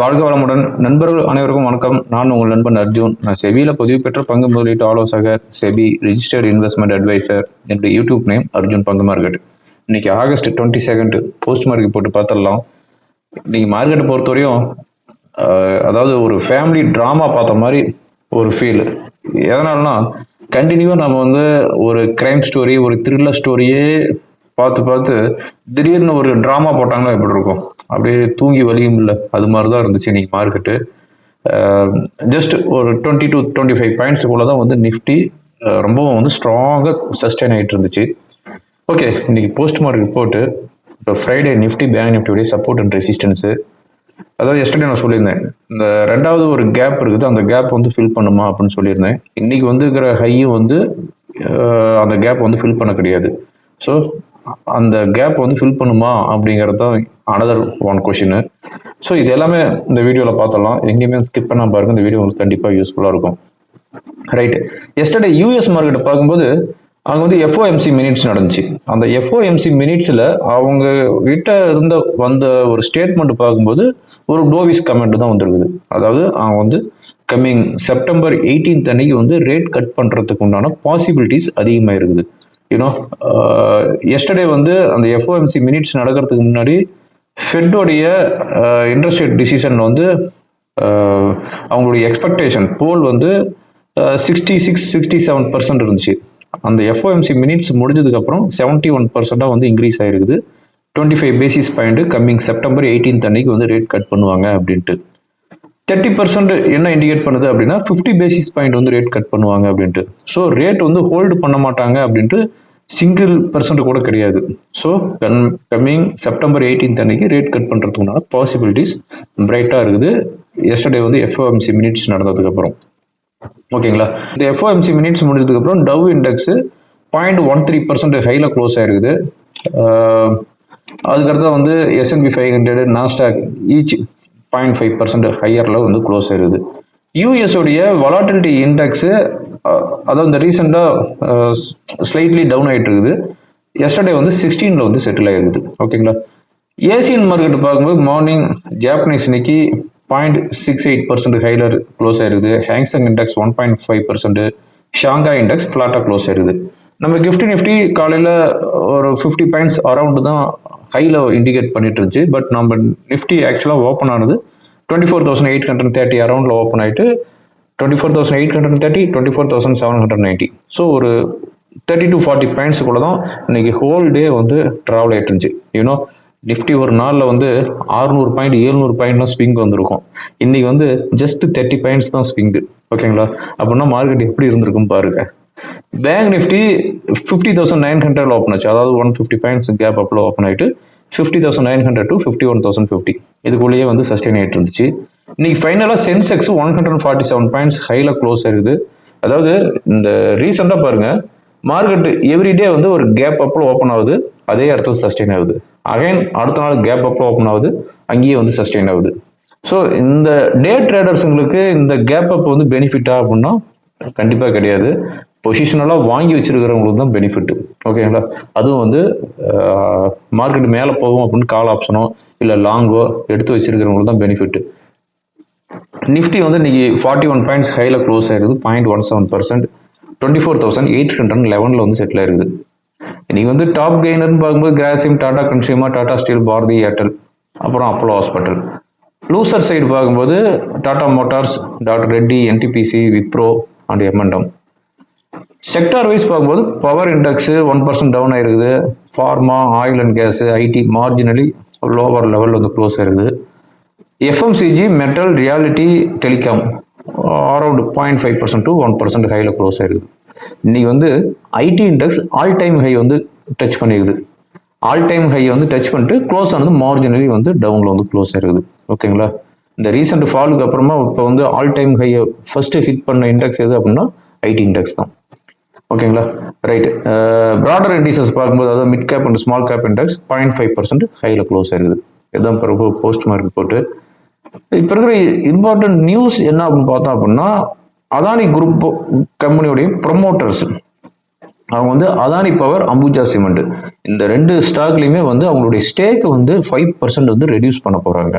வாழ்க வளமுடன். நண்பர்கள் அனைவருக்கும் வணக்கம். நான் உங்கள் நண்பன் அர்ஜுன். நான் செபியில் பதிவு பெற்ற பங்கு முதலீட்டு ஆலோசகர் செபி ரிஜிஸ்டர்ட் இன்வெஸ்ட்மெண்ட் அட்வைசர் என்னுடைய யூடியூப் நேம் அர்ஜுன் பங்கு மார்க்கெட். இன்னைக்கு August twenty second post market போட்டு பார்த்துடலாம் இன்னைக்கு மார்க்கெட்டை பொறுத்தவரையும் அதாவது ஒரு ஃபேமிலி ட்ராமா பார்த்த மாதிரி ஒரு ஃபீல் எதனாலனா கண்டினியூவாக நம்ம வந்து ஒரு கிரைம் ஸ்டோரி ஒரு த்ரில்லர் ஸ்டோரியே பார்த்து பார்த்து திடீர்னு ஒரு ட்ராமா போட்டாங்கன்னா எப்படி இருக்கும்? அப்படியே தூங்கி வலியும் இல்லை. அது மாதிரி தான் இருந்துச்சு இன்னைக்கு மார்க்கெட்டு ஜஸ்ட் ஒரு twenty to twenty five points போல தான் வந்து நிஃப்டி ரொம்பவும் வந்து ஸ்ட்ராங்காக சஸ்டைன் ஆகிட்டு இருந்துச்சு. ஓகே இன்னைக்கு போஸ்ட் மார்க்கெட் ரிப்போர்ட்டு இப்போ ஃப்ரைடே நிஃப்டி பேங்க் நிஃப்டியுடைய சப்போர்ட் அண்ட் ரெசிஸ்டன்ஸு அதாவது எஸ்டர்டே நான் சொல்லியிருந்தேன் இந்த ரெண்டாவது ஒரு கேப் இருக்குது அந்த கேப் வந்து ஃபில் பண்ணுமா அப்படின்னு சொல்லியிருந்தேன். இன்னைக்கு வந்து இருக்கிற ஹையும் வந்து அந்த கேப் வந்து ஃபில் பண்ண கிடையாது. ஸோ அந்த கேப் வந்து ஃபில் பண்ணுமா அப்படிங்கிறது தான் அனதர் ஒன் கொஷின் ஸோ இது எல்லாமே இந்த வீடியோவில் பார்த்தலாம் எங்கேயுமே ஸ்கிப் பண்ண பாருங்க. இந்த வீடியோ உங்களுக்கு கண்டிப்பாக யூஸ்ஃபுல்லாக இருக்கும். ரைட் எஸ்டர்டே யூஎஸ் மார்க்கெட்டை பார்க்கும்போது அங்கே வந்து எஃப்ஓஎம்சி மினிட்ஸ் நடந்துச்சு. அந்த எஃப்ஓஎம்சி மினிட்ஸில் அவங்க கிட்ட இருந்த வந்த ஒரு ஸ்டேட்மெண்ட் பார்க்கும்போது ஒரு டோவிஸ் கமெண்ட் தான் வந்திருக்குது. அதாவது அவங்க வந்து கம்மிங் செப்டம்பர் 18th அன்னைக்கு வந்து ரேட் கட் பண்ணுறதுக்கு உண்டான பாசிபிலிட்டிஸ் அதிகமாக இருக்குது யூனோ எஸ்டர்டே uh, வந்து அந்த எஃப்ஓஎம்சி மினிட்ஸ் நடக்கிறதுக்கு முன்னாடி ஃபெட்டோடைய இன்ட்ரெஸ்ட் ரேட் டிசிஷன் வந்து uh, அவங்களுடைய எக்ஸ்பெக்டேஷன் போல் வந்து sixty six sixty seven percent இருந்துச்சு. அந்த எஃப்ஓஎம்சி மினிட்ஸ் முடிஞ்சதுக்கப்புறம் செவன்ட்டி ஒன் பர்சண்டாக வந்து இன்க்ரீஸ் ஆகிருக்குது twenty five basis point coming September 18th அன்னைக்கு வந்து ரேட் கட் பண்ணுவாங்க அப்படின்ட்டு. தேர்ட்டி பர்சன்ட் என்ன இண்டிகேட் பண்ணுது அப்படின்னா ஃபிஃப்டி பேசிஸ் பாயிண்ட் வந்து ரேட் கட் பண்ணுவாங்க அப்படின்ட்டு. ஸோ ரேட் வந்து ஹோல்டு பண்ண மாட்டாங்க அப்படின்ட்டு சிங்கிள் பர்சன்ட் கூட கிடையாது. ஸோ கம்மிங் செப்டம்பர் 18th அன்னைக்கு ரேட் கட் பண்ணுறதுக்குனால பாசிபிலிட்டிஸ் பிரைட்டாக இருக்குது. எஸ்டர்டே வந்து எஃப்ஓஎம்சி மினிட்ஸ் நடந்ததுக்கப்புறம் ஓகேங்களா? இந்த எஃப்ஓஎம்சி மினிட்ஸ் முடிஞ்சதுக்கப்புறம் Dow index point one three percent ஹையில் க்ளோஸ் ஆயிருக்குது. அதுக்கடுத்து வந்து S and P five hundred Nasdaq each point five percent ஹையரில் வந்து க்ளோஸ் ஆயிருது. யூஎஸ் வலாட்டிலிட்டி இண்டெக்ஸு அதாவது இந்த ரீசெண்டாக ஸ்லைட்லி டவுன் ஆகிட்டு இருக்குது எஸ்டர்டே வந்து சிக்ஸ்டீனில் வந்து செட்டில் ஆகிருக்குது ஓகேங்களா ஏசியன் மார்க்கெட் பார்க்கும்போது மார்னிங் ஜாப்பனீஸ் இன்னைக்கு point six eight percent higher close ஆயிருக்குது. Hang Seng index one point five percent Shanghai index ஃப்ளாட்டாக க்ளோஸ் ஆயிருக்குது. நம்ம கிஃப்டி நிஃப்டி காலையில் ஒரு ஃபிஃப்டி பாயிண்ட்ஸ் அரௌண்ட் தான் ஹையில் இண்டிகேட் பண்ணிட்டு இருந்துச்சு. பட் நம்ம நிஃப்டி ஆக்சுவலாக ஓப்பன் ஆனது twenty four thousand eight hundred thirty அரௌண்டில் open ஆகிட்டு twenty four thousand eight hundred thirty twenty four thousand seven hundred ninety so ஒரு தேர்ட்டி டு ஃபார்ட்டி பாயிண்ட்ஸுக்குள்ள தான் இன்னைக்கு ஹோல் டே வந்து ட்ராவல் ஆகிட்டு இருந்துச்சு. யூனோ நிஃப்டி ஒரு நாளில் வந்து ஆறுநூறு பாயிண்ட் ஏழ்நூறு பாயிண்ட்லாம் ஸ்விங் வந்திருக்கும். இன்னைக்கு வந்து ஜஸ்ட் தேர்ட்டி பாயிண்ட்ஸ் தான் ஸ்விங்கு ஓகேங்களா அப்படின்னா மார்க்கெட் எப்படி இருந்திருக்கும் பாருங்கள் Bank Nifty fifty thousand nine hundred open ஆச்சு. அதாவது ஒன் ஃபிஃப்டி பாயிண்ட்ஸ் கேப் அப்பில் ஓப்பன் ஆகிட்டு fifty thousand nine hundred to fifty one thousand fifty இதுக்குள்ளேயே வந்து சஸ்டெயின் ஆகிட்டு இருந்துச்சு. இன்னைக்கு ஃபைனலாக Sensex one hundred forty seven points ஹையில் க்ளோஸ் ஆயிருக்குது அதாவது இந்த ரீசெண்டாக பாருங்கள் மார்க்கெட் எவ்ரிடே வந்து ஒரு கேப் அப்பில் ஓப்பன் ஆகுது. அதே இடத்துல சஸ்டெயின் ஆகுது. அகைன் அடுத்த நாள் கேப் அப்பில் ஓப்பன் ஆகுது. அங்கேயே வந்து சஸ்டெயின் ஆகுது. ஸோ இந்த டே ட்ரேடர்ஸுங்களுக்கு இந்த கேப் அப் வந்து பெனிஃபிட்டா அப்படின்னா கண்டிப்பாக கிடையாது. பொசிஷனெல்லாம் வாங்கி வச்சிருக்கிறவங்களுக்கு தான் பெனிஃபிட் ஓகேங்களா அதுவும் வந்து மார்க்கெட் மேலே போகும் அப்படின்னு கால் ஆப்ஷனோ இல்லை லாங்கோ எடுத்து வச்சிருக்கிறவங்களுக்கு தான் பெனிஃபிட் நிஃப்டி வந்து இன்னைக்கு ஃபார்ட்டி ஒன் பாயிண்ட்ஸ் ஹையில் க்ளோஸ் ஆயிருக்குது point one seven percent twenty four thousand eight hundred லெவனில் வந்து செட்டில் ஆயிருக்குது இன்னைக்கு வந்து டாப் கெய்னர்னு பார்க்கும்போது Grasim Tata consumer Tata Steel Bharti Airtel அப்புறம் அப்போலோ ஹாஸ்பிட்டல் லூசர் சைடு பார்க்கும்போது Tata Motors doctor Reddy NTPC Wipro and momentum sector wise பார்க்கும்போது power index one percent down ஆயிருக்குது. Pharma oil and gas IT marginally lower level வந்து close ஆயிருக்குது. FMCG metal realty telecom around point five percent to one percent ஹையில் close ஆயிருக்குது. இன்னைக்கு வந்து IT index all time high வந்து touch பண்ணியிருக்குது all time high வந்து டச் பண்ணிட்டு க்ளோஸ் ஆனது மார்ஜினலி வந்து டவுனில் வந்து க்ளோஸ் ஆயிருக்குது. ஓகேங்களா இந்த ரீசெண்ட் ஃபாலுக்கு அப்புறமா இப்போ வந்து ஆல் டைம் ஹையை ஃபஸ்ட்டு ஹிட் பண்ண இண்டெக்ஸ் எது அப்படின்னா ஐடி இண்டெக்ஸ் தான். ஓகேங்களா? ரைட் ப்ராடர் இண்டிசஸ் பார்க்கும்போது அதாவது mid cap and small cap index point five percent ஹையில் க்ளோஸ் ஆயிருக்குது இதுதான் பிறகு போஸ்ட் மார்க் போட்டு இப்போ இருக்கிற இம்பார்ட்டன்ட் நியூஸ் என்ன அப்படின்னு பார்த்தோம் அப்படின்னா அதானி குரூப் கம்பெனியோடைய ப்ரொமோட்டர்ஸ் அவங்க வந்து அதானி பவர் அம்புஜா சிமெண்ட் இந்த ரெண்டு ஸ்டாக்லையுமே வந்து அவங்களுடைய ஸ்டேக் வந்து ஃபைவ் பர்சன்ட் வந்து ரெடியூஸ் பண்ண போகிறாங்க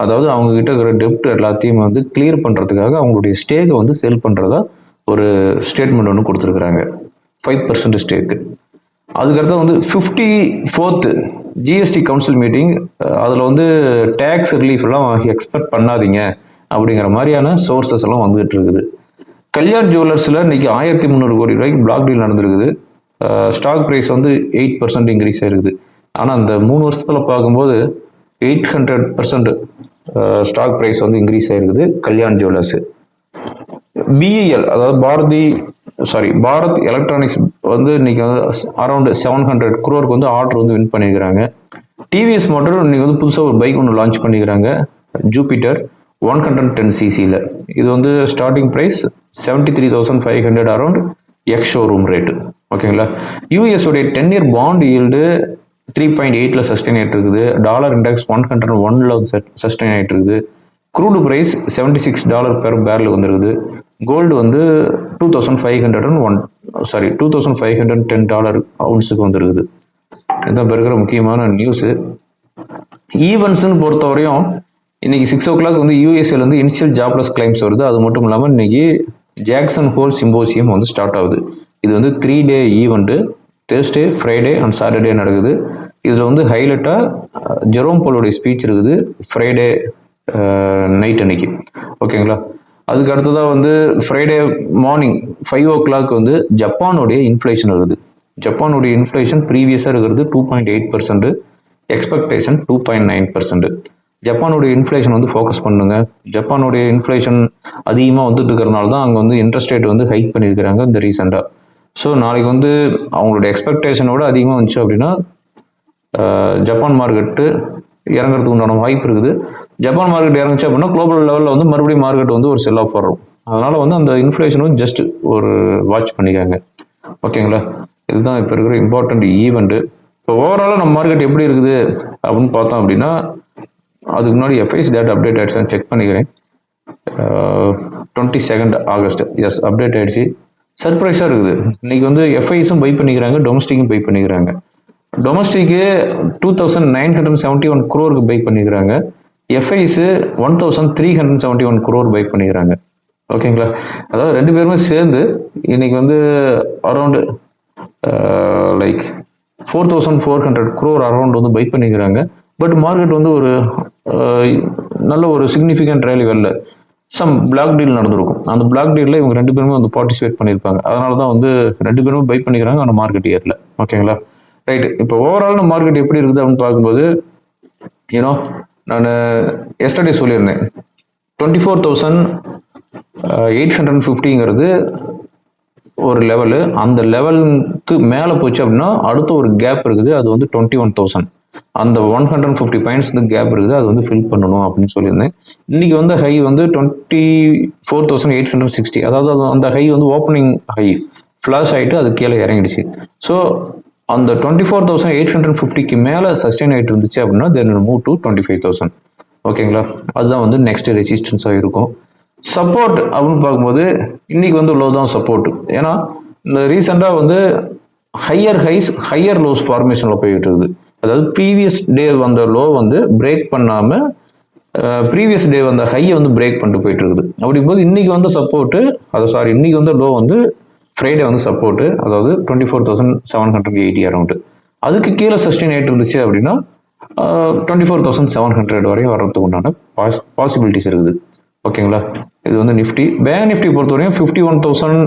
அதாவது அவங்க கிட்ட இருக்கிற டெப்ட் எல்லாத்தையும் வந்து கிளியர் பண்ணுறதுக்காக அவங்களுடைய ஸ்டேக்கை வந்து செல் பண்ணுறதா ஒரு ஸ்டேட்மெண்ட் ஒன்று கொடுத்துருக்குறாங்க. ஃபைவ் பர்சன்ட் ஸ்டேக்கு அதுக்கடுத்து வந்து fifty fourth GST council meeting அதில் வந்து டேக்ஸ் ரிலீஃப்லாம் எக்ஸ்பெக்ட் பண்ணாதீங்க அப்படிங்கிற மாதிரியான சோர்சஸ் எல்லாம் வந்துகிட்டு இருக்குது. கல்யாண் ஜுவல்லர்ஸில் இன்னைக்கு ஆயிரத்தி முந்நூறு கோடி ரூபாய்க்கு பிளாக் டீல் நடந்திருக்குது. ஸ்டாக் ப்ரைஸ் வந்து எயிட் பர்சன்ட் இன்க்ரீஸ் ஆயிருக்குது. ஆனால் அந்த மூணு வருஷத்தில் பார்க்கும்போது eight hundred percent stock price வந்து இன்க்ரீஸ் ஆயிருக்குது கல்யாண் ஜுவல்லர்ஸு பிஇஎல் அதாவது பாரதி சாரி பாரத் எலக்ட்ரானிக்ஸ் வந்து இன்னைக்கு வந்து அரௌண்ட் செவன் ஹண்ட்ரட் குரோருக்கு வந்து ஆர்டர் வந்து வின் பண்ணியிருக்கிறாங்க டிவிஎஸ் மோட்டர் இன்னைக்கு வந்து புதுசாக ஒரு பைக் ஒன்று லான்ச் பண்ணிக்கிறாங்க ஜூபிட்டர் ஒன் ஹண்ட்ரட் டென் சிசியில் இது வந்து starting price seventy three thousand five hundred around ex showroom rate ஓகேங்களா யூஎஸ் உடைய ten year bond yield three point எயிட்டில் சஸ்டெயின் ஆகிட்டு இருக்குது. டாலர் இண்டெக்ஸ் ஒன் ஹண்ட்ரட் ஒன்ல சஸ்டெயின் ஆகிட்டு இருக்குது. Crude price seventy six dollar per barrel வந்துருக்குது. Gold வந்து two thousand five hundred and one sorry two thousand five hundred ten dollar அவுன்ஸுக்கு வந்துருக்குது. இதுதான் இப்போ இருக்கிற முக்கியமான நியூஸு ஈவெண்ட்ஸ்னு பொறுத்தவரையும் இன்றைக்கி சிக்ஸ் ஓ கிளாக் வந்து யூஎஸ்ஏல வந்து இனிஷியல் ஜாப்லஸ் கிளைம்ஸ் வருது. அது மட்டும் இல்லாமல் இன்றைக்கி ஜாக்சன் ஹோல் சிம்போசியம் வந்து ஸ்டார்ட் ஆகுது. இது வந்து three day event Thursday Friday and Saturday நடக்குது. இதில் வந்து ஹைலைட்டாக ஜெரோம் போலோடைய ஸ்பீச் இருக்குது. ஃப்ரைடே நைட் அன்னைக்கு. ஓகேங்களா அதுக்கு அடுத்ததாக வந்து Friday morning five o'clock வந்து ஜப்பானுடைய இன்ஃப்ளேஷன் இருக்குது ஜப்பானுடைய இன்ஃப்ளேஷன் ப்ரீவியஸாக இருக்கிறது two point eight percent expectation two point nine percent ஜப்பானுடைய inflation வந்து ஃபோக்கஸ் பண்ணுங்க. ஜப்பானுடைய இன்ஃப்ளேஷன் அதிகமாக வந்துட்டு இருக்கிறனால தான் அங்கே வந்து இன்ட்ரெஸ்ட் ரேட் வந்து ஹைக் பண்ணியிருக்கிறாங்க இந்த ரீசெண்டாக ஸோ நாளைக்கு வந்து அவங்களோட எக்ஸ்பெக்டேஷனோட அதிகமாக வந்துச்சு அப்படின்னா ஜப்பான் மார்க்கெட்டு இறங்குறதுக்கு உண்டான வாய்ப்பு இருக்குது. ஜப்பான் மார்க்கெட் இறங்குச்சு அப்படின்னா குளோபல் லெவலில் வந்து மறுபடியும் மார்க்கெட் வந்து ஒரு செல் ஆஃப் வரும். அதனால் வந்து அந்த இன்ஃப்ளேஷன் வந்து ஜஸ்ட் ஒரு வாட்ச் பண்ணிக்காங்க. ஓகேங்களா? இதுதான் இப்போ இருக்கிற இம்பார்ட்டண்ட் ஈவெண்ட்டு இப்போ ஓவராலாக நம்ம மார்க்கெட் எப்படி இருக்குது அப்படின்னு பார்த்தோம் அப்படின்னா அதுக்கு முன்னாடி எஃப்ஐஸ் டேட் அப்டேட் ஆகிடுச்சு செக் பண்ணிக்கிறேன். Twenty second August S update ஆகிடுச்சு சர்ப்ரைஸாக இருக்குது. இன்றைக்கி வந்து எஃப்ஐஸும் பை பண்ணிக்கிறாங்க. டொமஸ்டிக்கும் பை பண்ணிக்கிறாங்க. Domestic two thousand nine hundred seventy one குரோருக்கு buy பண்ணிக்கிறாங்க. FIIs one thousand three hundred seventy one crore buy பண்ணிக்கிறாங்க. ஓகேங்களா அதாவது ரெண்டு பேருமே சேர்ந்து இன்னைக்கு வந்து around like four thousand four hundred crore around வந்து பை பண்ணிக்கிறாங்க. பட் மார்க்கெட் வந்து ஒரு நல்ல ஒரு சிக்னிஃபிகண்ட் ரேலி வரல. சம் பிளாக் டீல் நடந்திருக்கும். அந்த பிளாக் டீலில் இவங்க ரெண்டு பேருமே வந்து பார்ட்டிசிபேட் பண்ணியிருப்பாங்க. அதனால தான் வந்து ரெண்டு பேருமே பை பண்ணிக்கிறாங்க ஆனால் மார்க்கெட் ஏறல. ஓகேங்களா ரைட் இப்போ ஓவரால் மார்க்கெட் எப்படி இருக்குது அப்படின்னு பார்க்கும்போது யூனோ நான் எஸ்டர்டே சொல்லியிருந்தேன். Twenty four thousand eight hundred ஃபிஃப்டிங்கிறது ஒரு லெவலு அந்த லெவலுக்கு மேலே போச்சு அப்படின்னா அடுத்த ஒரு கேப் இருக்குது அது வந்து டுவெண்ட்டி ஒன் தௌசண்ட் அந்த ஒன் ஹண்ட்ரட் ஃபிஃப்டி பாயிண்ட்ஸ் வந்து கேப் இருக்குது அது வந்து ஃபில் பண்ணணும் அப்படின்னு சொல்லியிருந்தேன். இன்னைக்கு வந்து ஹை வந்து twenty four thousand eight hundred sixty அதாவது அந்த ஹை வந்து ஓப்பனிங் ஹை ஃப்ளாஷ் ஆகிட்டு அது கீழே இறங்கிடுச்சு. ஸோ அந்த twenty four thousand eight hundred ஃபிஃப்டிக்கு மேலே சஸ்டெயின் ஆகிட்டு இருந்துச்சு அப்படின்னா then move to twenty five thousand ஓகேங்களா அதுதான் வந்து நெக்ஸ்ட் ரெசிஸ்டன்ஸாக இருக்கும். சப்போர்ட் அப்படின்னு பார்க்கும்போது இன்னைக்கு வந்து லோ தான் சப்போர்ட் ஏன்னா இந்த ரீசெண்டாக வந்து ஹையர் ஹைஸ் ஹையர் லோஸ் ஃபார்மேஷனில் போயிட்டு இருக்குது. அதாவது ப்ரீவியஸ் டே வந்த லோ வந்து பிரேக் பண்ணாமல் ப்ரீவியஸ் டே வந்த ஹையை வந்து பிரேக் பண்ணிட்டு போயிட்டு இருக்குது. அப்படிங்கும்போது இன்னைக்கு வந்து சப்போர்ட்டு அது சாரி இன்னைக்கு வந்து லோ வந்து ஃப்ரைடே வந்து சப்போர்ட்டு அதாவது twenty four thousand seven hundred eighty around அதுக்கு கீழே சஸ்டெயின் ஆகிட்டு இருந்துச்சு அப்படின்னா twenty four thousand seven hundred வரையும் வர்றதுக்கு உண்டான பாஸ் பாசிபிலிட்டிஸ் இருக்குது. ஓகேங்களா? இது வந்து நிஃப்டி பேங்க் நிஃப்டி பொறுத்தவரையும் fifty one thousand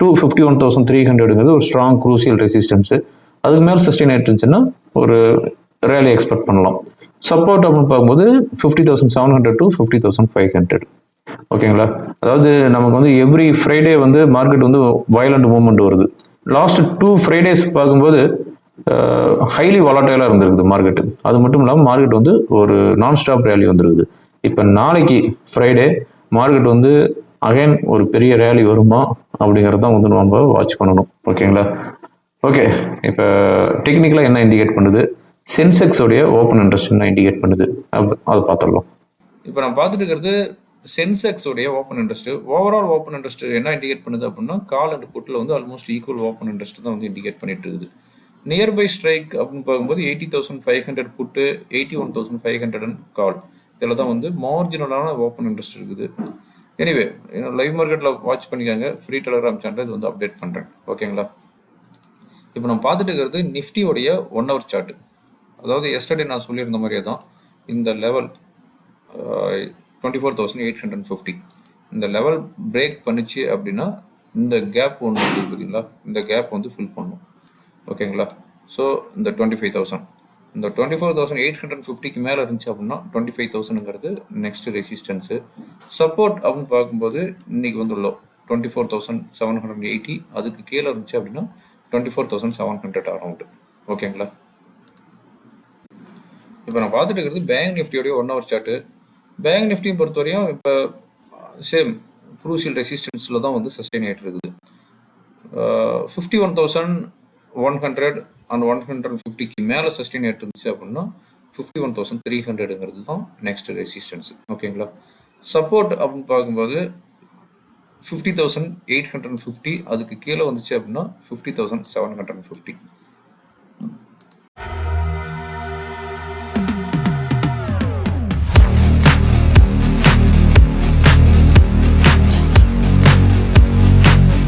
two fifty one thousand three ஹண்ட்ரடுங்கிறது ஒரு ஸ்ட்ராங் குரூசியல் ரெசிஸ்டன்ஸு அதுக்கு மேலே சஸ்டெயின் ஆகிட்டு இருந்துச்சுன்னா ஒரு ரேலி எக்ஸ்பெக்ட் பண்ணலாம். சப்போர்ட் அப்படின்னு பார்க்கும்போது fifty thousand seven hundred to fifty thousand five hundred ஓகேங்களா? அதாவது நமக்கு வந்து எவ்ரி ஃப்ரைடே வந்து மார்க்கெட் வந்து வயலண்ட் மூவ்மெண்ட் வருது. லாஸ்ட் டூ ஃப்ரைடேஸ் பார்க்கும்போது ஹைலி வாலாட்டைலாக இருந்திருக்குது மார்க்கெட்டு அது மட்டும் இல்லாமல் மார்க்கெட் வந்து ஒரு நான் ஸ்டாப் ரேலி வந்துருக்குது. இப்போ நாளைக்கு ஃப்ரைடே மார்க்கெட் வந்து அகைன் ஒரு பெரிய ரேலி வருமா அப்படிங்கிறது தான் வந்து நம்ம வாட்ச் பண்ணணும். ஓகேங்களா? ஓகே இப்போ டெக்னிக்கலாக என்ன இண்டிகேட் பண்ணுது? சென்செக்ஸோடைய ஓப்பன் இன்ட்ரெஸ்ட் என்ன இண்டிகேட் பண்ணுது? அப்ப- அதை பார்த்துடலாம். இப்போ நான் பார்த்துட்டு இருக்கிறது சென்செக்ஸ் உடைய open interest overall open interest என்ன இண்டிகேட் பண்ணுது அப்படின்னா கால் அண்ட் புட்டில் வந்து ஆல்மோஸ்ட் ஈக்குவல் ஓப்பன் இன்ட்ரெஸ்ட் தான் வந்து இண்டிகேட் பண்ணிட்டு இருக்குது. நியர்பை ஸ்ட்ரைக் அப்படின்னு பார்க்கும்போது eighty thousand five hundred put eighty one thousand five hundred and call இதில் தான் வந்து மார்ஜினலான ஓப்பன் இன்ட்ரெஸ்ட் இருக்குது. எனிவே லைவ் மார்க்கெட்டில் வாட்ச் பண்ணிக்காங்க. ஃப்ரீ டெலகிராம் சேனல் இது வந்து அப்டேட் பண்ணுறேன் ஓகேங்களா இப்போ நம்ம பார்த்துட்டு இருக்கிறது நிஃப்டியோடைய ஒன் ஹவர் சார்ட்டு அதாவது எஸ்டர்டே நான் சொல்லியிருந்த மாதிரியே தான் இந்த level twenty four thousand eight hundred fifty இந்த லெவல் பிரேக் பண்ணிச்சு அப்படின்னா இந்த கேப் ஒன்று இருக்குது பார்த்தீங்களா? இந்த கேப் வந்து ஃபில் பண்ணும். ஓகேங்களா? ஸோ இந்த டுவெண்ட்டி ஃபைவ் தௌசண்ட் இந்த twenty four thousand eight hundred ஃபிஃப்டிக்கு மேலே இருந்துச்சு அப்படின்னா டுவெண்ட்டி ஃபைவ் தௌசண்ட்ங்கிறது நெக்ஸ்ட் ரெசிஸ்டன்ஸு சப்போர்ட் அப்படின்னு பார்க்கும்போது இன்றைக்கி வந்து low twenty four thousand seven hundred eighty அதுக்கு கீழே இருந்துச்சு அப்படின்னா twenty four thousand seven hundred around ஓகேங்களா? இப்போ நான் பார்த்துட்டு இருக்கிறது பேங்க் நிஃப்டியோடைய ஒன் ஹவர் சார்ட்டு பேங்க் நிஃப்டியும் பொறுத்தவரையும் இப்போ சேம் குரூசியல் ரெசிஸ்டன்ஸில் தான் வந்து சஸ்டெயின் ஆகிட்டு இருக்குது fifty one thousand one hundred and one hundred ஃபிஃப்டிக்கு மேலே சஸ்டெயின் ஆகிட்டு இருந்துச்சு அப்படின்னா ஃபிஃப்டி ஒன் தௌசண்ட் த்ரீ ஹண்ட்ரடுங்கிறது தான் நெக்ஸ்ட் ரெசிஸ்டன்ஸ் ஓகேங்களா சப்போர்ட் அப்படின்னு பார்க்கும்போது fifty thousand eight hundred fifty அதுக்கு கீழே வந்துச்சு அப்படின்னா fifty thousand seven hundred fifty